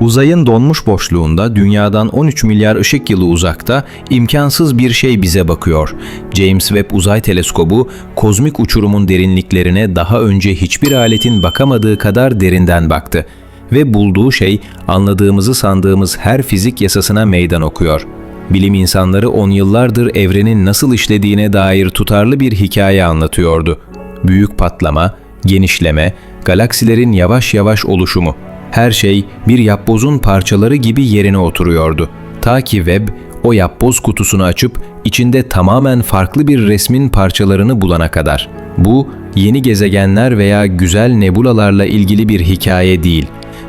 Uzayın donmuş boşluğunda dünyadan 13 milyar ışık yılı uzakta imkansız bir şey bize bakıyor. James Webb Uzay Teleskobu kozmik uçurumun derinliklerine daha önce hiçbir aletin bakamadığı kadar derinden baktı ve bulduğu şey anladığımızı sandığımız her fizik yasasına meydan okuyor. Bilim insanları on yıllardır evrenin nasıl işlediğine dair tutarlı bir hikaye anlatıyordu. Büyük patlama, genişleme, galaksilerin yavaş yavaş oluşumu. Her şey bir yapbozun parçaları gibi yerine oturuyordu. Ta ki Webb o yapboz kutusunu açıp içinde tamamen farklı bir resmin parçalarını bulana kadar. Bu yeni gezegenler veya güzel nebulalarla ilgili bir hikaye değil.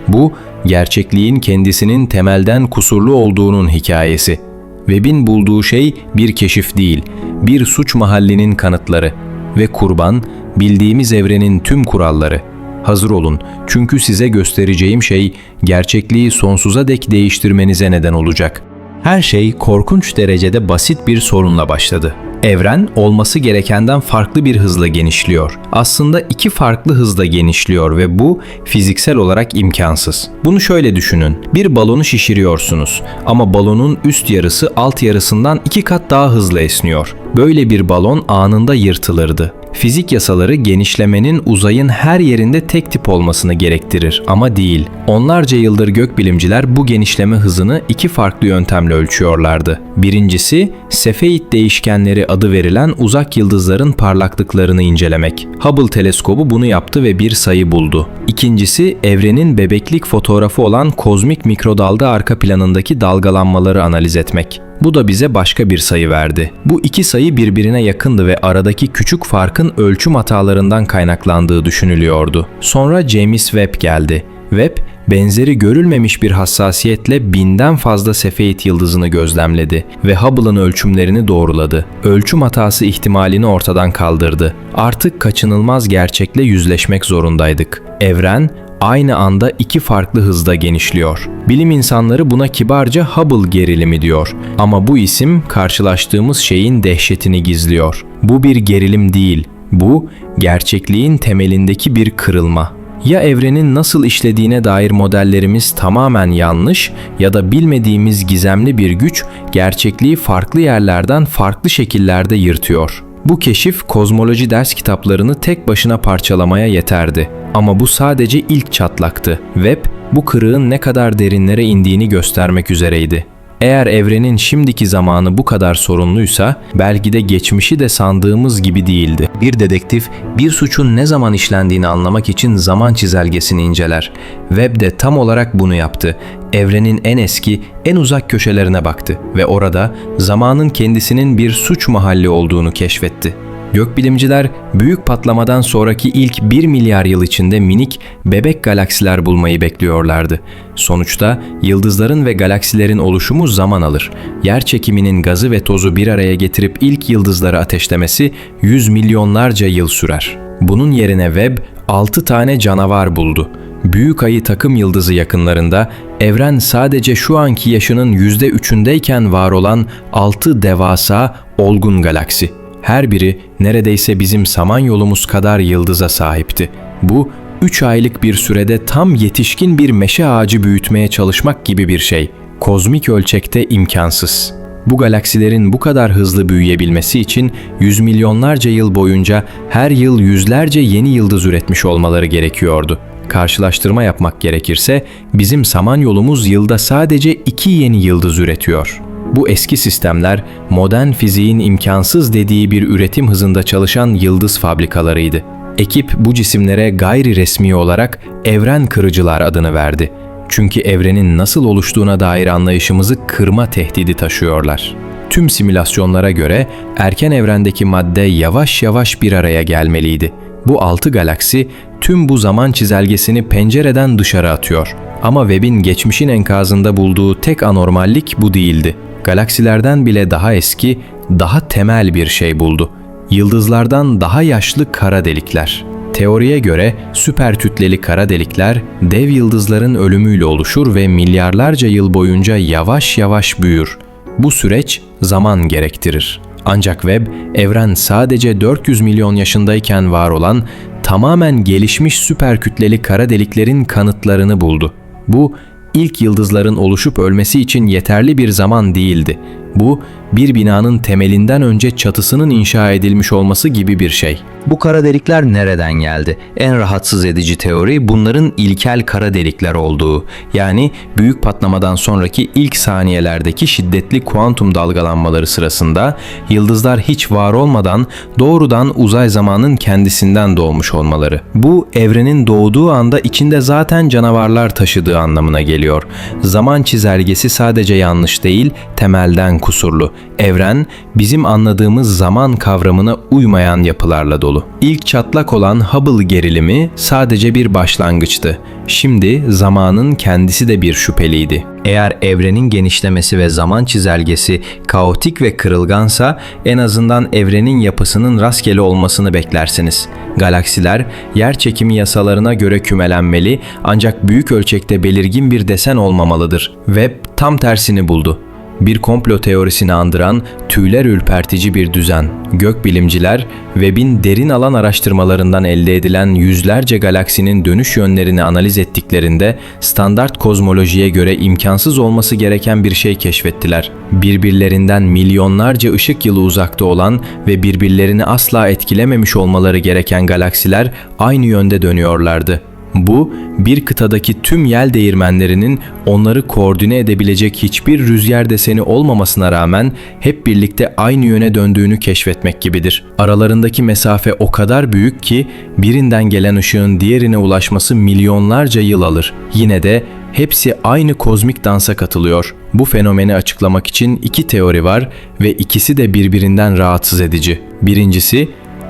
Bu gerçekliğin kendisinin temelden kusurlu olduğunun hikayesi. Webb'in bulduğu şey bir keşif değil, bir suç mahallinin kanıtları ve kurban bildiğimiz evrenin tüm kuralları. Hazır olun çünkü size göstereceğim şey gerçekliği sonsuza dek değiştirmenize neden olacak. Her şey korkunç derecede basit bir sorunla başladı. Evren olması gerekenden farklı bir hızla genişliyor. Aslında iki farklı hızda genişliyor ve bu fiziksel olarak imkansız. Bunu şöyle düşünün. Bir balonu şişiriyorsunuz ama balonun üst yarısı alt yarısından iki kat daha hızlı esniyor. Böyle bir balon anında yırtılırdı. Fizik yasaları genişlemenin uzayın her yerinde tek tip olmasını gerektirir ama değil. Onlarca yıldır gökbilimciler bu genişleme hızını iki farklı yöntemle ölçüyorlardı. Birincisi, Sefeit değişkenleri adı verilen uzak yıldızların parlaklıklarını incelemek. Hubble teleskobu bunu yaptı ve bir sayı buldu. İkincisi, evrenin bebeklik fotoğrafı olan kozmik mikrodalga arka planındaki dalgalanmaları analiz etmek. Bu da bize başka bir sayı verdi. Bu iki sayı birbirine yakındı ve aradaki küçük farkın ölçüm hatalarından kaynaklandığı düşünülüyordu. Sonra James Webb geldi. Webb, benzeri görülmemiş bir hassasiyetle binden fazla Sefeit yıldızını gözlemledi ve Hubble'ın ölçümlerini doğruladı. Ölçüm hatası ihtimalini ortadan kaldırdı. Artık kaçınılmaz gerçekle yüzleşmek zorundaydık. Evren, aynı anda iki farklı hızda genişliyor. Bilim insanları buna kibarca Hubble gerilimi diyor. Ama bu isim karşılaştığımız şeyin dehşetini gizliyor. Bu bir gerilim değil. Bu gerçekliğin temelindeki bir kırılma. Ya evrenin nasıl işlediğine dair modellerimiz tamamen yanlış ya da bilmediğimiz gizemli bir güç gerçekliği farklı yerlerden farklı şekillerde yırtıyor. Bu keşif kozmoloji ders kitaplarını tek başına parçalamaya yeterdi. Ama bu sadece ilk çatlaktı. Webb bu kırığın ne kadar derinlere indiğini göstermek üzereydi. Eğer evrenin şimdiki zamanı bu kadar sorunluysa belki de geçmişi de sandığımız gibi değildi. Bir dedektif bir suçun ne zaman işlendiğini anlamak için zaman çizelgesini inceler. Webb de tam olarak bunu yaptı. Evrenin en eski, en uzak köşelerine baktı ve orada zamanın kendisinin bir suç mahalli olduğunu keşfetti. Gökbilimciler büyük patlamadan sonraki ilk 1 milyar yıl içinde minik bebek galaksiler bulmayı bekliyorlardı. Sonuçta yıldızların ve galaksilerin oluşumu zaman alır. Yer çekiminin gazı ve tozu bir araya getirip ilk yıldızları ateşlemesi 100 milyonlarca yıl sürer. Bunun yerine Webb 6 tane canavar buldu. Büyük ayı takım yıldızı yakınlarında evren sadece şu anki yaşının %3'ündeyken var olan 6 devasa olgun galaksi. Her biri neredeyse bizim samanyolumuz kadar yıldıza sahipti. Bu 3 aylık bir sürede tam yetişkin bir meşe ağacı büyütmeye çalışmak gibi bir şey. Kozmik ölçekte imkansız. Bu galaksilerin bu kadar hızlı büyüyebilmesi için yüz milyonlarca yıl boyunca her yıl yüzlerce yeni yıldız üretmiş olmaları gerekiyordu. Karşılaştırma yapmak gerekirse bizim samanyolumuz yılda sadece iki yeni yıldız üretiyor.'' Bu eski sistemler modern fiziğin imkansız dediği bir üretim hızında çalışan yıldız fabrikalarıydı. Ekip bu cisimlere gayri resmi olarak evren kırıcılar adını verdi. Çünkü evrenin nasıl oluştuğuna dair anlayışımızı kırma tehdidi taşıyorlar. Tüm simülasyonlara göre erken evrendeki madde yavaş yavaş bir araya gelmeliydi. Bu altı galaksi tüm bu zaman çizelgesini pencereden dışarı atıyor. Ama Webb'in geçmişin enkazında bulduğu tek anormallik bu değildi galaksilerden bile daha eski, daha temel bir şey buldu. Yıldızlardan daha yaşlı kara delikler. Teoriye göre süper kütleli kara delikler dev yıldızların ölümüyle oluşur ve milyarlarca yıl boyunca yavaş yavaş büyür. Bu süreç zaman gerektirir. Ancak Webb, evren sadece 400 milyon yaşındayken var olan tamamen gelişmiş süper kütleli kara deliklerin kanıtlarını buldu. Bu ilk yıldızların oluşup ölmesi için yeterli bir zaman değildi. Bu, bir binanın temelinden önce çatısının inşa edilmiş olması gibi bir şey. Bu kara delikler nereden geldi? En rahatsız edici teori bunların ilkel kara delikler olduğu. Yani büyük patlamadan sonraki ilk saniyelerdeki şiddetli kuantum dalgalanmaları sırasında yıldızlar hiç var olmadan doğrudan uzay zamanın kendisinden doğmuş olmaları. Bu evrenin doğduğu anda içinde zaten canavarlar taşıdığı anlamına geliyor. Zaman çizelgesi sadece yanlış değil, temelden kusurlu. Evren bizim anladığımız zaman kavramına uymayan yapılarla dolu. İlk çatlak olan Hubble gerilimi sadece bir başlangıçtı. Şimdi zamanın kendisi de bir şüpheliydi. Eğer evrenin genişlemesi ve zaman çizelgesi kaotik ve kırılgansa en azından evrenin yapısının rastgele olmasını beklersiniz. Galaksiler yer çekimi yasalarına göre kümelenmeli ancak büyük ölçekte belirgin bir desen olmamalıdır. Webb tam tersini buldu bir komplo teorisini andıran tüyler ürpertici bir düzen. Gökbilimciler, Webb'in derin alan araştırmalarından elde edilen yüzlerce galaksinin dönüş yönlerini analiz ettiklerinde standart kozmolojiye göre imkansız olması gereken bir şey keşfettiler. Birbirlerinden milyonlarca ışık yılı uzakta olan ve birbirlerini asla etkilememiş olmaları gereken galaksiler aynı yönde dönüyorlardı. Bu, bir kıtadaki tüm yel değirmenlerinin onları koordine edebilecek hiçbir rüzgar deseni olmamasına rağmen hep birlikte aynı yöne döndüğünü keşfetmek gibidir. Aralarındaki mesafe o kadar büyük ki birinden gelen ışığın diğerine ulaşması milyonlarca yıl alır. Yine de hepsi aynı kozmik dansa katılıyor. Bu fenomeni açıklamak için iki teori var ve ikisi de birbirinden rahatsız edici. Birincisi,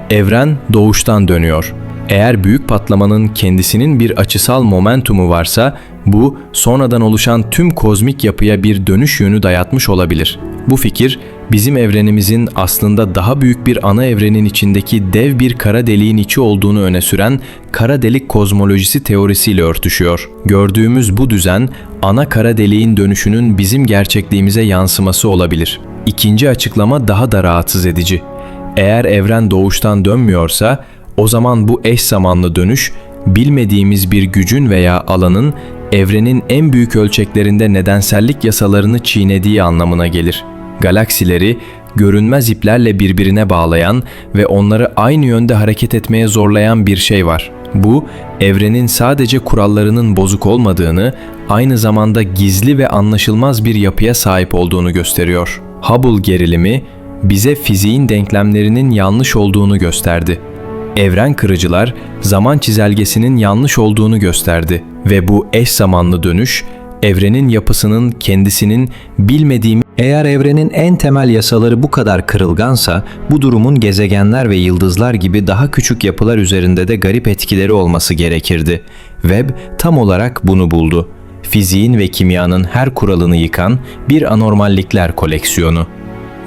evren doğuştan dönüyor. Eğer büyük patlamanın kendisinin bir açısal momentumu varsa bu sonradan oluşan tüm kozmik yapıya bir dönüş yönü dayatmış olabilir. Bu fikir bizim evrenimizin aslında daha büyük bir ana evrenin içindeki dev bir kara deliğin içi olduğunu öne süren kara delik kozmolojisi teorisiyle örtüşüyor. Gördüğümüz bu düzen ana kara deliğin dönüşünün bizim gerçekliğimize yansıması olabilir. İkinci açıklama daha da rahatsız edici. Eğer evren doğuştan dönmüyorsa o zaman bu eş zamanlı dönüş bilmediğimiz bir gücün veya alanın evrenin en büyük ölçeklerinde nedensellik yasalarını çiğnediği anlamına gelir. Galaksileri görünmez iplerle birbirine bağlayan ve onları aynı yönde hareket etmeye zorlayan bir şey var. Bu, evrenin sadece kurallarının bozuk olmadığını, aynı zamanda gizli ve anlaşılmaz bir yapıya sahip olduğunu gösteriyor. Hubble gerilimi bize fiziğin denklemlerinin yanlış olduğunu gösterdi evren kırıcılar zaman çizelgesinin yanlış olduğunu gösterdi ve bu eş zamanlı dönüş evrenin yapısının kendisinin bilmediğimiz eğer evrenin en temel yasaları bu kadar kırılgansa, bu durumun gezegenler ve yıldızlar gibi daha küçük yapılar üzerinde de garip etkileri olması gerekirdi. Webb tam olarak bunu buldu. Fiziğin ve kimyanın her kuralını yıkan bir anormallikler koleksiyonu.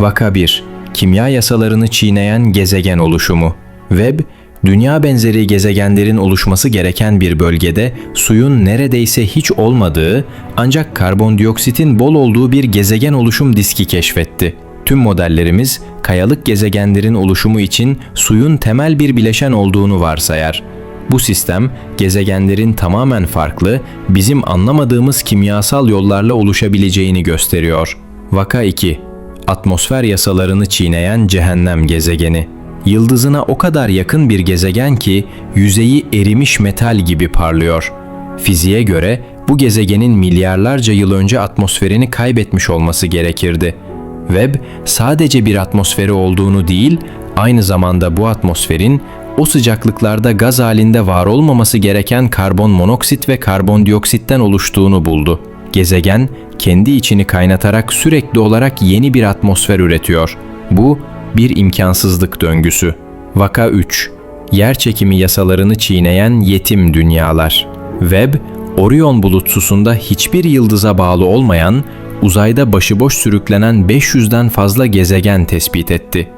Vaka 1. Kimya yasalarını çiğneyen gezegen oluşumu. Webb, dünya benzeri gezegenlerin oluşması gereken bir bölgede suyun neredeyse hiç olmadığı ancak karbondioksitin bol olduğu bir gezegen oluşum diski keşfetti. Tüm modellerimiz kayalık gezegenlerin oluşumu için suyun temel bir bileşen olduğunu varsayar. Bu sistem gezegenlerin tamamen farklı, bizim anlamadığımız kimyasal yollarla oluşabileceğini gösteriyor. Vaka 2. Atmosfer yasalarını çiğneyen cehennem gezegeni yıldızına o kadar yakın bir gezegen ki yüzeyi erimiş metal gibi parlıyor. Fiziğe göre bu gezegenin milyarlarca yıl önce atmosferini kaybetmiş olması gerekirdi. Webb sadece bir atmosferi olduğunu değil, aynı zamanda bu atmosferin o sıcaklıklarda gaz halinde var olmaması gereken karbon monoksit ve karbondioksitten oluştuğunu buldu. Gezegen kendi içini kaynatarak sürekli olarak yeni bir atmosfer üretiyor. Bu bir imkansızlık döngüsü. Vaka 3. Yer çekimi yasalarını çiğneyen yetim dünyalar. Webb, Orion bulutsusunda hiçbir yıldıza bağlı olmayan, uzayda başıboş sürüklenen 500'den fazla gezegen tespit etti.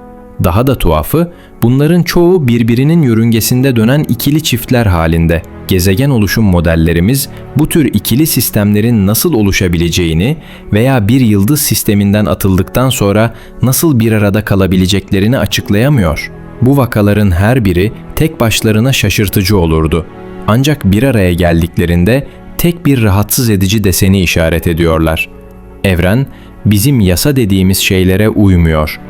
Daha da tuhafı, bunların çoğu birbirinin yörüngesinde dönen ikili çiftler halinde. Gezegen oluşum modellerimiz bu tür ikili sistemlerin nasıl oluşabileceğini veya bir yıldız sisteminden atıldıktan sonra nasıl bir arada kalabileceklerini açıklayamıyor. Bu vakaların her biri tek başlarına şaşırtıcı olurdu. Ancak bir araya geldiklerinde tek bir rahatsız edici deseni işaret ediyorlar. Evren, bizim yasa dediğimiz şeylere uymuyor.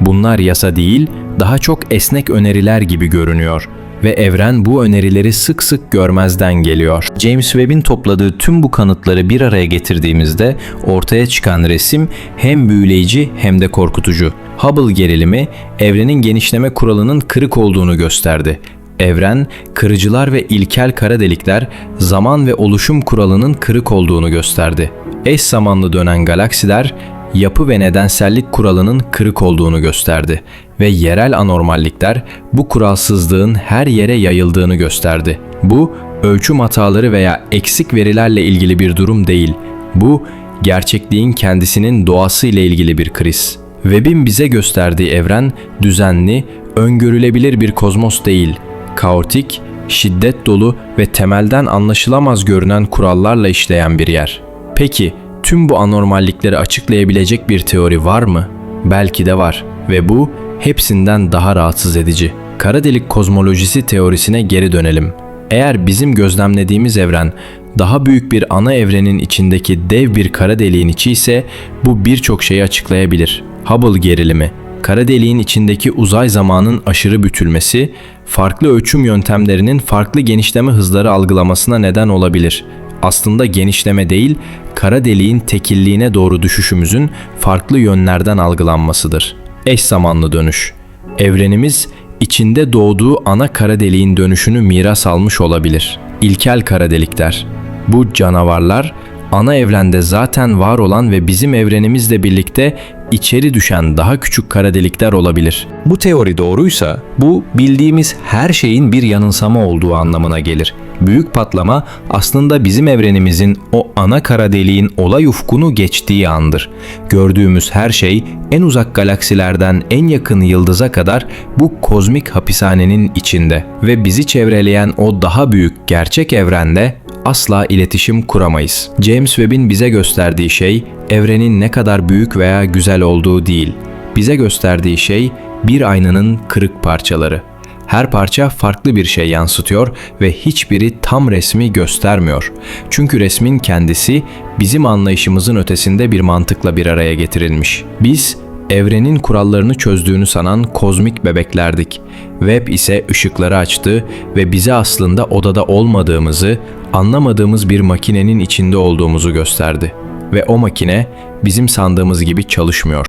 Bunlar yasa değil, daha çok esnek öneriler gibi görünüyor ve evren bu önerileri sık sık görmezden geliyor. James Webb'in topladığı tüm bu kanıtları bir araya getirdiğimizde ortaya çıkan resim hem büyüleyici hem de korkutucu. Hubble gerilimi evrenin genişleme kuralının kırık olduğunu gösterdi. Evren, kırıcılar ve ilkel kara delikler zaman ve oluşum kuralının kırık olduğunu gösterdi. Eş zamanlı dönen galaksiler yapı ve nedensellik kuralının kırık olduğunu gösterdi ve yerel anormallikler bu kuralsızlığın her yere yayıldığını gösterdi. Bu ölçüm hataları veya eksik verilerle ilgili bir durum değil. Bu gerçekliğin kendisinin doğası ile ilgili bir kriz. Webb'in bize gösterdiği evren düzenli, öngörülebilir bir kozmos değil. Kaotik, şiddet dolu ve temelden anlaşılamaz görünen kurallarla işleyen bir yer. Peki tüm bu anormallikleri açıklayabilecek bir teori var mı? Belki de var ve bu hepsinden daha rahatsız edici. Kara delik kozmolojisi teorisine geri dönelim. Eğer bizim gözlemlediğimiz evren daha büyük bir ana evrenin içindeki dev bir kara deliğin içi ise bu birçok şeyi açıklayabilir. Hubble gerilimi, kara deliğin içindeki uzay zamanın aşırı bütülmesi, farklı ölçüm yöntemlerinin farklı genişleme hızları algılamasına neden olabilir. Aslında genişleme değil, kara deliğin tekilliğine doğru düşüşümüzün farklı yönlerden algılanmasıdır. Eş zamanlı dönüş. Evrenimiz içinde doğduğu ana kara deliğin dönüşünü miras almış olabilir. İlkel kara delikler. Bu canavarlar ana evrende zaten var olan ve bizim evrenimizle birlikte içeri düşen daha küçük kara delikler olabilir. Bu teori doğruysa bu bildiğimiz her şeyin bir yanılsama olduğu anlamına gelir. Büyük patlama aslında bizim evrenimizin o ana kara deliğin olay ufkunu geçtiği andır. Gördüğümüz her şey en uzak galaksilerden en yakın yıldıza kadar bu kozmik hapishanenin içinde ve bizi çevreleyen o daha büyük gerçek evrende asla iletişim kuramayız. James Webb'in bize gösterdiği şey evrenin ne kadar büyük veya güzel olduğu değil. Bize gösterdiği şey bir aynanın kırık parçaları. Her parça farklı bir şey yansıtıyor ve hiçbiri tam resmi göstermiyor. Çünkü resmin kendisi bizim anlayışımızın ötesinde bir mantıkla bir araya getirilmiş. Biz evrenin kurallarını çözdüğünü sanan kozmik bebeklerdik. Webb ise ışıkları açtı ve bize aslında odada olmadığımızı, anlamadığımız bir makinenin içinde olduğumuzu gösterdi. Ve o makine bizim sandığımız gibi çalışmıyor.